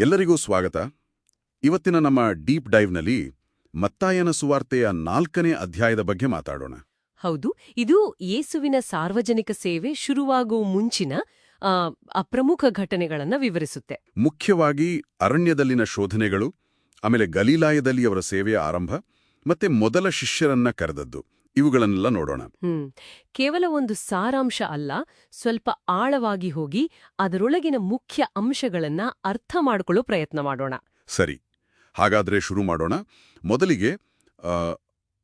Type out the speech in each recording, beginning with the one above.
ಎಲ್ಲರಿಗೂ ಸ್ವಾಗತ. ಇವತ್ತಿನ ನಮ್ಮ ಡೀಪ್ ಡೈವ್ನಲ್ಲಿ ಮತ್ತಾಯನ ಸುವಾರ್ತೆಯ ನಾಲ್ಕನೇ ಅಧ್ಯಾಯದ ಬಗ್ಗೆ ಮಾತಾಡೋಣ. ಹೌದು ಇದು ಯೇಸುವಿನ ಸಾರ್ವಜನಿಕ ಸೇವೆ ಶುರುವಾಗುವ ಮುಂಚಿನ ಆ, ಅಪ್ರಮುಖ ಘಟನೆಗಳನ್ನು ವಿವರಿಸುತ್ತೆ. ಮುಖ್ಯವಾಗಿ ಅರಣ್ಯದಲ್ಲಿನ ಶೋಧನೆಗಳು ಆಮೇಲೆ ಗಲೀಲಾಯದಲ್ಲಿ ಅವರ ಸೇವೆಯ ಆರಂಭ ಮತ್ತೆ ಮೊದಲ ಶಿಷ್ಯರನ್ನ ಕರೆದದ್ದು. ಇವುಗಳನ್ನೆಲ್ಲ ನೋಡೋಣ. ಕೇವಲ ಒಂದು ಸಾರಾಂಶ ಅಲ್ಲ ಸ್ವಲ್ಪ ಆಳವಾಗಿ ಹೋಗಿ ಅದರೊಳಗಿನ ಮುಖ್ಯ ಅಂಶಗಳನ್ನ ಅರ್ಥ ಮಾಡಿಕೊಳ್ಳೋ ಪ್ರಯತ್ನ ಮಾಡೋಣ. ಸರಿ. ಹಾಗಾದ್ರೆ ಶುರು ಮಾಡೋಣ. ಮೊದಲಿಗೆ ಆ,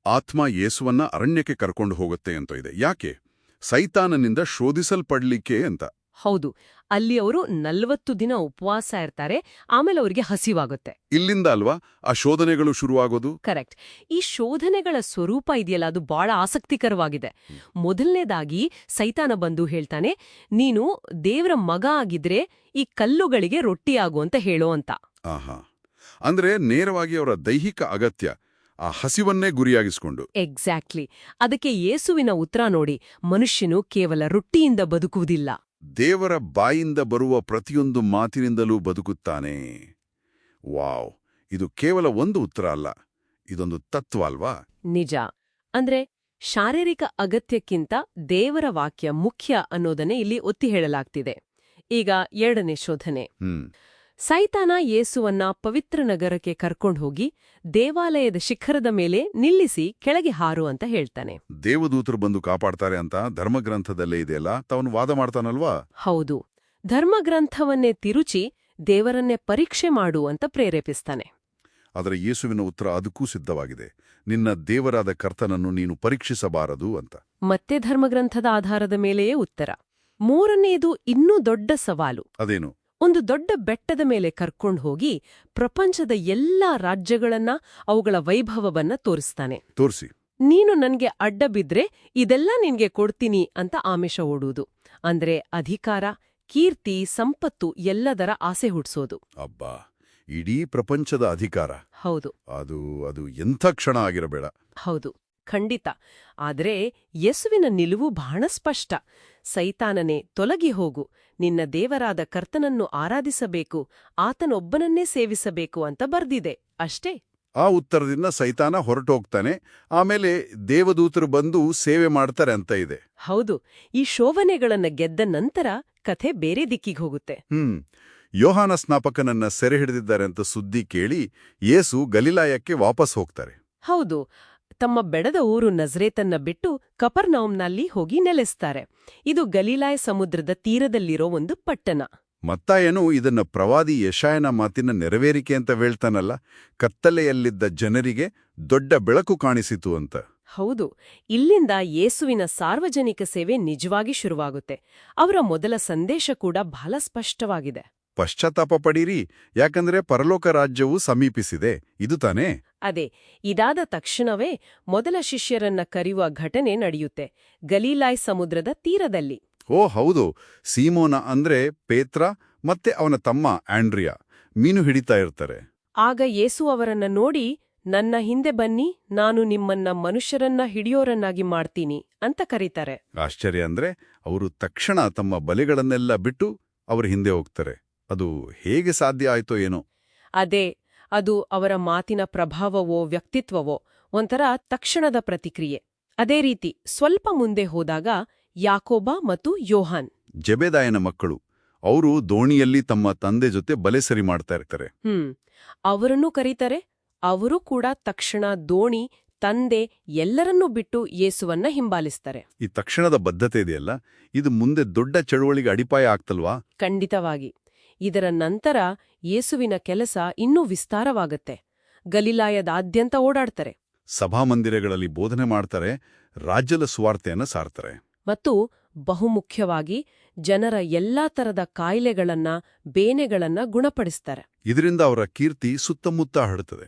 ಆತ್ಮ ಯೇಸುವನ್ನ ಅರಣ್ಯಕ್ಕೆ ಕರ್ಕೊಂಡು ಹೋಗುತ್ತೆ ಅಂತ ಇದೆ. ಯಾಕೆ? ಸೈತಾನನಿಂದ ಶೋಧಿಸಲ್ಪಡ್ಲಿಕ್ಕೆ ಅಂತ. ಹೌದು ಅಲ್ಲಿ ಅವರು ನಲ್ವತ್ತು ದಿನ ಉಪವಾಸ ಇರ್ತಾರೆ ಆಮೇಲೆ ಅವರಿಗೆ ಹಸಿವಾಗುತ್ತೆ. ಇಲ್ಲಿಂದ ಅಲ್ವಾ? ಆ ಶೋಧನೆಗಳು ಶುರುವಾಗೋದು? ಕರೆಕ್ಟ್. ಈ ಶೋಧನೆಗಳ ಸ್ವರೂಪ ಇದೆಯಲ್ಲ ಅದು ಬಹಳ ಆಸಕ್ತಿಕರವಾಗಿದೆ. ಮೊದಲನೇದಾಗಿ ಸೈತಾನ ಬಂದು ಹೇಳ್ತಾನೆ ನೀನು ದೇವರ ಮಗ ಆಗಿದ್ರೆ ಈ ಕಲ್ಲುಗಳಿಗೆ ರೊಟ್ಟಿಯಾಗು ಅಂತ ಹೇಳೋ ಅಂತ. ಆಹಾ. ಅಂದ್ರೆ ನೇರವಾಗಿ ಅವರ ದೈಹಿಕ ಅಗತ್ಯ ಆ ಹಸಿವನ್ನೇ ಗುರಿಯಾಗಿಸಿಕೊಂಡು. ಎಕ್ಸಾಕ್ಟ್ಲಿ. ಅದಕ್ಕೆ ಯೇಸುವಿನ ಉತ್ತರ ನೋಡಿ ಮನುಷ್ಯನು ಕೇವಲ ರೊಟ್ಟಿಯಿಂದ ಬದುಕುವುದಿಲ್ಲ. ದೇವರ ಬಾಯಿಂದ ಬರುವ ಪ್ರತಿಯೊಂದು ಮಾತಿನಿಂದಲೂ ಬದುಕುತ್ತಾನೆ. ವಾವ್! ಇದು ಕೇವಲ ಒಂದು ಉತ್ತರ ಅಲ್ಲ ಇದೊಂದು ತತ್ವ ಅಲ್ವಾ? ನಿಜ. ಅಂದ್ರೆ ಶಾರೀರಿಕ ಅಗತ್ಯಕ್ಕಿಂತ ದೇವರ ವಾಕ್ಯ ಮುಖ್ಯ ಅನ್ನೋದನ್ನೇ ಇಲ್ಲಿ ಒತ್ತಿ ಹೇಳಲಾಗ್ತಿದೆ. ಈಗ ಎರಡನೇ ಶೋಧನೆ. ಸೈತಾನ ಯೇಸುವನ್ನ ಪವಿತ್ರ ನಗರಕ್ಕೆ ಕರ್ಕೊಂಡು ಹೋಗಿ ದೇವಾಲಯದ ಶಿಖರದ ಮೇಲೆ ನಿಲ್ಲಿಸಿ ಕೆಳಗೆ ಹಾರು ಅಂತ ಹೇಳ್ತಾನೆ. ದೇವದೂತರು ಬಂದು ಕಾಪಾಡ್ತಾರೆ ಅಂತ ಧರ್ಮಗ್ರಂಥದಲ್ಲೇ ಇದೆಯಲ್ಲ? ತಾವನು ವಾದ ಮಾಡ್ತಾನಲ್ವಾ? ಹೌದು. ಧರ್ಮಗ್ರಂಥವನ್ನೇ ತಿರುಚಿ ದೇವರನ್ನೇ ಪರೀಕ್ಷೆ ಮಾಡು ಅಂತ ಪ್ರೇರೇಪಿಸ್ತಾನೆ. ಆದರೆ ಯೇಸುವಿನ ಉತ್ತರ ಅದಕ್ಕೂ ಸಿದ್ಧವಾಗಿದೆ. ನಿನ್ನ ದೇವರಾದ ಕರ್ತನನ್ನು ನೀನು ಪರೀಕ್ಷಿಸಬಾರದು ಅಂತ. ಮತ್ತೆ ಧರ್ಮಗ್ರಂಥದ ಆಧಾರದ ಮೇಲೆಯೇ ಉತ್ತರ. ಮೂರನೆಯದು ಇನ್ನೂ ದೊಡ್ಡ ಸವಾಲು. ಅದೇನು? ಒಂದು ದೊಡ್ಡ ಬೆಟ್ಟದ ಮೇಲೆ ಕರ್ಕೊಂಡು ಹೋಗಿ ಪ್ರಪಂಚದ ಎಲ್ಲಾ ರಾಜ್ಯಗಳನ್ನ ಅವುಗಳ ವೈಭವವನ್ನ ತೋರಿಸ್ತಾನೆ. ತೋರಿಸಿ. ನೀನು ನನ್ಗೆ ಅಡ್ಡ ಬಿದ್ರೆ ಇದೆಲ್ಲ ನಿನ್ಗೆ ಕೊಡ್ತೀನಿ ಅಂತ ಆಮಿಷ ಓಡುವುದು ಅಂದ್ರೆ ಅಧಿಕಾರ ಕೀರ್ತಿ ಸಂಪತ್ತು ಎಲ್ಲದರ ಆಸೆ ಹುಡ್ಸೋದು ಅಬ್ಬಾ ಇಡೀ ಪ್ರಪಂಚದ ಅಧಿಕಾರ. ಹೌದು. ಅದು ಅದು ಎಂಥ ಕ್ಷಣ ಆಗಿರಬೇಡ. ಹೌದು. ಖಂಡಿತ. ಆದರೆ ಯೇಸುವಿನ ನಿಲುವು ಬಹಳ ಸ್ಪಷ್ಟ. ಸೈತಾನನೇ ತೊಲಗಿ ಹೋಗು. ನಿನ್ನ ದೇವರಾದ ಕರ್ತನನ್ನು ಆರಾಧಿಸಬೇಕು. ಆತನೊಬ್ಬನನ್ನೇ ಸೇವಿಸಬೇಕು ಅಂತ ಬರ್ದಿದೆ. ಅಷ್ಟೇ? ಆ ಉತ್ತರದಿಂದ ಸೈತಾನ ಹೊರಟೋಗ್ತಾನೆ. ಆಮೇಲೆ ದೇವದೂತರು ಬಂದು ಸೇವೆ ಮಾಡ್ತಾರೆ ಅಂತ ಇದೆ. ಹೌದು. ಈ ಶೋಭನೆಗಳನ್ನ ಗೆದ್ದ ನಂತರ ಕಥೆ ಬೇರೆ ದಿಕ್ಕಿಗೆ ಹೋಗುತ್ತೆ. ಹ್ಮ್. ಯೋಹಾನ ಸ್ನಾಪಕನನ್ನ ಸೆರೆ ಹಿಡಿದಿದ್ದಾರೆ ಅಂತ ಸುದ್ದಿ ಕೇಳಿ ಯೇಸು ಗಲಿಲಾಯಕ್ಕೆ ವಾಪಸ್ ಹೋಗ್ತಾರೆ. ಹೌದು. ತಮ್ಮ ಬೆಡದ ಊರು ನಜ್ರೇತನ್ನ ಬಿಟ್ಟು ಕಪರ್ನೌಮ್ನಲ್ಲಿ ಹೋಗಿ ನೆಲೆಸ್ತಾರೆ. ಇದು ಗಲೀಲಾಯ ಸಮುದ್ರದ ತೀರದಲ್ಲಿರೋ ಒಂದು ಪಟ್ಟಣ. ಮತ್ತಾಯನು ಇದನ್ನ ಪ್ರವಾದಿ ಯಶಾಯನ ಮಾತಿನ ನೆರವೇರಿಕೆ ಅಂತ ಹೇಳ್ತಾನಲ್ಲ ಕತ್ತಲೆಯಲ್ಲಿದ್ದ ಜನರಿಗೆ ದೊಡ್ಡ ಬೆಳಕು ಕಾಣಿಸಿತು ಅಂತ. ಹೌದು ಇಲ್ಲಿಂದ ಯೇಸುವಿನ ಸಾರ್ವಜನಿಕ ಸೇವೆ ನಿಜವಾಗಿ ಶುರುವಾಗುತ್ತೆ. ಅವರ ಮೊದಲ ಸಂದೇಶ ಕೂಡ ಬಹಳ ಸ್ಪಷ್ಟವಾಗಿದೆ. ಪಶ್ಚಾತ್ತಾಪ ಪಡೀರಿ ಯಾಕಂದ್ರೆ ಪರಲೋಕ ರಾಜ್ಯವು ಸಮೀಪಿಸಿದೆ. ಇದು ತಾನೇ? ಅದೇ ಇದಾದ ತಕ್ಷಣವೇ ಮೊದಲ ಶಿಷ್ಯರನ್ನ ಕರೆಯುವ ಘಟನೆ ನಡೆಯುತ್ತೆ. ಗಲೀಲಾಯ್ ಸಮುದ್ರದ ತೀರದಲ್ಲಿ. ಓ ಹೌದು. ಸೀಮೋನ ಅಂದ್ರೆ ಪೇತ್ರ ಮತ್ತೆ ಅವನ ತಮ್ಮ ಆಂಡ್ರಿಯಾ. ಮೀನು ಹಿಡಿತಾ ಇರ್ತಾರೆ. ಆಗ ಯೇಸು ಅವರನ್ನ ನೋಡಿ ನನ್ನ ಹಿಂದೆ ಬನ್ನಿ ನಾನು ನಿಮ್ಮನ್ನ ಮನುಷ್ಯರನ್ನ ಹಿಡಿಯೋರನ್ನಾಗಿ ಮಾಡ್ತೀನಿ ಅಂತ ಕರೀತಾರೆ. ಆಶ್ಚರ್ಯ ಅಂದ್ರೆ ಅವರು ತಕ್ಷಣ ತಮ್ಮ ಬಲೆಗಳನ್ನೆಲ್ಲ ಬಿಟ್ಟು ಅವ್ರ ಹಿಂದೆ ಹೋಗ್ತಾರೆ. ಅದು ಹೇಗೆ ಸಾಧ್ಯ ಆಯ್ತೋ ಏನೋ? ಅದೇ ಅದು ಅವರ ಮಾತಿನ ಪ್ರಭಾವವೋ ವ್ಯಕ್ತಿತ್ವವೋ ಒಂಥರ ತಕ್ಷಣದ ಪ್ರತಿಕ್ರಿಯೆ. ಅದೇ ರೀತಿ ಸ್ವಲ್ಪ ಮುಂದೆ ಹೋದಾಗ ಯಾಕೋಬ ಮತ್ತು ಯೋಹಾನ್. ಜಬೆದಾಯನ ಮಕ್ಕಳು ಅವರು ದೋಣಿಯಲ್ಲಿ ತಮ್ಮ ತಂದೆ ಜೊತೆ ಬಲೆ ಸರಿ ಮಾಡ್ತಾ ಇರ್ತಾರೆ. ಹ್ಮ್ ಅವರನ್ನು ಕರೀತಾರೆ ಅವರು ಕೂಡ ತಕ್ಷಣ ದೋಣಿ ತಂದೆ ಎಲ್ಲರನ್ನೂ ಬಿಟ್ಟು ಯೇಸುವನ್ನ ಹಿಂಬಾಲಿಸ್ತಾರೆ. ಈ ತಕ್ಷಣದ ಬದ್ಧತೆ ಇದೆಯಲ್ಲ? ಇದು ಮುಂದೆ ದೊಡ್ಡ ಚಳುವಳಿಗೆ ಅಡಿಪಾಯ ಆಗ್ತಲ್ವಾ? ಖಂಡಿತವಾಗಿ. ಇದರ ನಂತರ ಯೇಸುವಿನ ಕೆಲಸ ಇನ್ನೂ ವಿಸ್ತಾರವಾಗತ್ತೆ. ಗಲಿಲಾಯದಾದ್ಯಂತ ಓಡಾಡ್ತಾರೆ. ಸಭಾಮಂದಿರಗಳಲ್ಲಿ ಬೋಧನೆ ಮಾಡ್ತಾರೆ ರಾಜ್ಯದ ಸ್ವಾರ್ಥೆಯನ್ನು ಸಾರ್ತಾರೆ. ಮತ್ತು ಬಹುಮುಖ್ಯವಾಗಿ ಜನರ ಎಲ್ಲಾ ತರದ ಕಾಯಿಲೆಗಳನ್ನ ಬೇನೆಗಳನ್ನ ಗುಣಪಡಿಸ್ತಾರೆ. ಇದರಿಂದ ಅವರ ಕೀರ್ತಿ ಸುತ್ತಮುತ್ತ ಹರಡುತ್ತದೆ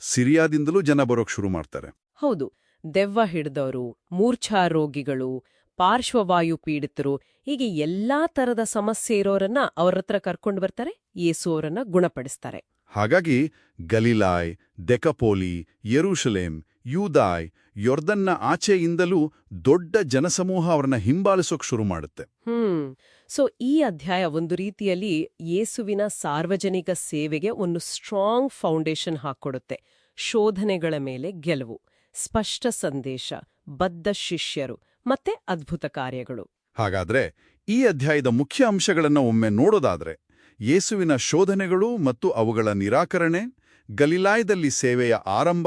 ಸಿರಿಯಾದಿಂದಲೂ ಜನ ಬರೋಕ್ ಶುರು ಮಾಡ್ತಾರೆ. ಹೌದು ದೆವ್ವ ಹಿಡಿದವರು ಮೂರ್ಛಾ ರೋಗಿಗಳು ಪಾರ್ಶ್ವವಾಯು ಪೀಡಿತರು ಹೀಗೆ ಎಲ್ಲಾ ತರದ ಸಮಸ್ಯೆ ಇರೋರನ್ನ ಅವರತ್ರ ಕರ್ಕೊಂಡು ಬರ್ತಾರೆ ಯೇಸು ಅವರನ್ನ ಗುಣಪಡಿಸ್ತಾರೆ. ಹಾಗಾಗಿ ಗಲೀಲಾಯ್ ದೆಕಪೋಲಿ ಯೆರೂಶಲೇಮ್ ಯೂದಾಯ್ ಯೊರ್ದನ್ನ ಆಚೆಯಿಂದಲೂ ದೊಡ್ಡ ಜನಸಮೂಹ ಅವರನ್ನ ಹಿಂಬಾಲಿಸೋಕ್ ಶುರು ಮಾಡುತ್ತೆ. ಹ್ಮ್. ಸೊ ಈ ಅಧ್ಯಾಯ ಒಂದು ರೀತಿಯಲ್ಲಿ ಯೇಸುವಿನ ಸಾರ್ವಜನಿಕ ಸೇವೆಗೆ ಒಂದು ಸ್ಟ್ರಾಂಗ್ ಫೌಂಡೇಶನ್ ಹಾಕ್ಕೊಡುತ್ತೆ ಶೋಧನೆಗಳ ಮೇಲೆ ಗೆಲುವು. ಸ್ಪಷ್ಟ ಸಂದೇಶ. ಬದ್ಧ ಶಿಷ್ಯರು. ಮತ್ತೆ ಅದ್ಭುತ ಕಾರ್ಯಗಳು. ಹಾಗಾದ್ರೆ ಈ ಅಧ್ಯಾಯದ ಮುಖ್ಯ ಅಂಶಗಳನ್ನು ಒಮ್ಮೆ ನೋಡೋದಾದ್ರೆ ಯೇಸುವಿನ ಶೋಧನೆಗಳು ಮತ್ತು ಅವುಗಳ ನಿರಾಕರಣೆ ಗಲಿಲಾಯದಲ್ಲಿ ಸೇವೆಯ ಆರಂಭ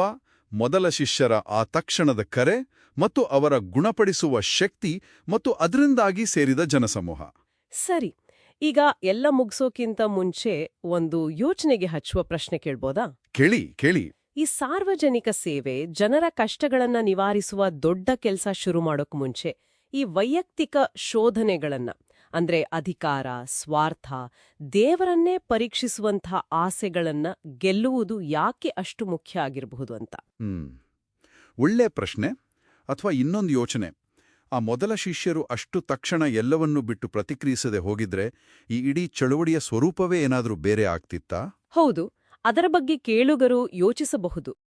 ಮೊದಲ ಶಿಷ್ಯರ ಆ ತಕ್ಷಣದ ಕರೆ ಮತ್ತು ಅವರ ಗುಣಪಡಿಸುವ ಶಕ್ತಿ ಮತ್ತು ಅದರಿಂದಾಗಿ ಸೇರಿದ ಜನಸಮೂಹ. ಸರಿ ಈಗ ಎಲ್ಲ ಮುಗಿಸೋಕ್ಕಿಂತ ಮುಂಚೆ ಒಂದು ಯೋಚನೆಗೆ ಹಚ್ಚುವ ಪ್ರಶ್ನೆ ಕೇಳ್ಬೋದಾ? ಕೇಳಿ ಕೇಳಿ. ಈ ಸಾರ್ವಜನಿಕ ಸೇವೆ ಜನರ ಕಷ್ಟಗಳನ್ನ ನಿವಾರಿಸುವ ದೊಡ್ಡ ಕೆಲಸ ಶುರು ಮಾಡೋಕ್ ಮುಂಚೆ ಈ ವೈಯಕ್ತಿಕ ಶೋಧನೆಗಳನ್ನ ಅಂದ್ರೆ ಅಧಿಕಾರ ಸ್ವಾರ್ಥ ದೇವರನ್ನೇ ಪರೀಕ್ಷಿಸುವಂಥ ಆಸೆಗಳನ್ನ ಗೆಲ್ಲುವುದು ಯಾಕೆ ಅಷ್ಟು ಮುಖ್ಯ ಆಗಿರಬಹುದು ಅಂತ? ಒಳ್ಳೆ ಪ್ರಶ್ನೆ ಅಥವಾ ಇನ್ನೊಂದು ಯೋಚನೆ. ಆ ಮೊದಲ ಶಿಷ್ಯರು ಅಷ್ಟು ತಕ್ಷಣ ಎಲ್ಲವನ್ನೂ ಬಿಟ್ಟು ಪ್ರತಿಕ್ರಿಯಿಸದೆ ಹೋಗಿದ್ರೆ ಈ ಇಡೀ ಚಳುವಳಿಯ ಸ್ವರೂಪವೇ ಏನಾದರೂ ಬೇರೆ ಆಗ್ತಿತ್ತಾ? ಹೌದು. ಅದರ ಬಗ್ಗೆ ಕೇಳುಗರು ಯೋಚಿಸಬಹುದು.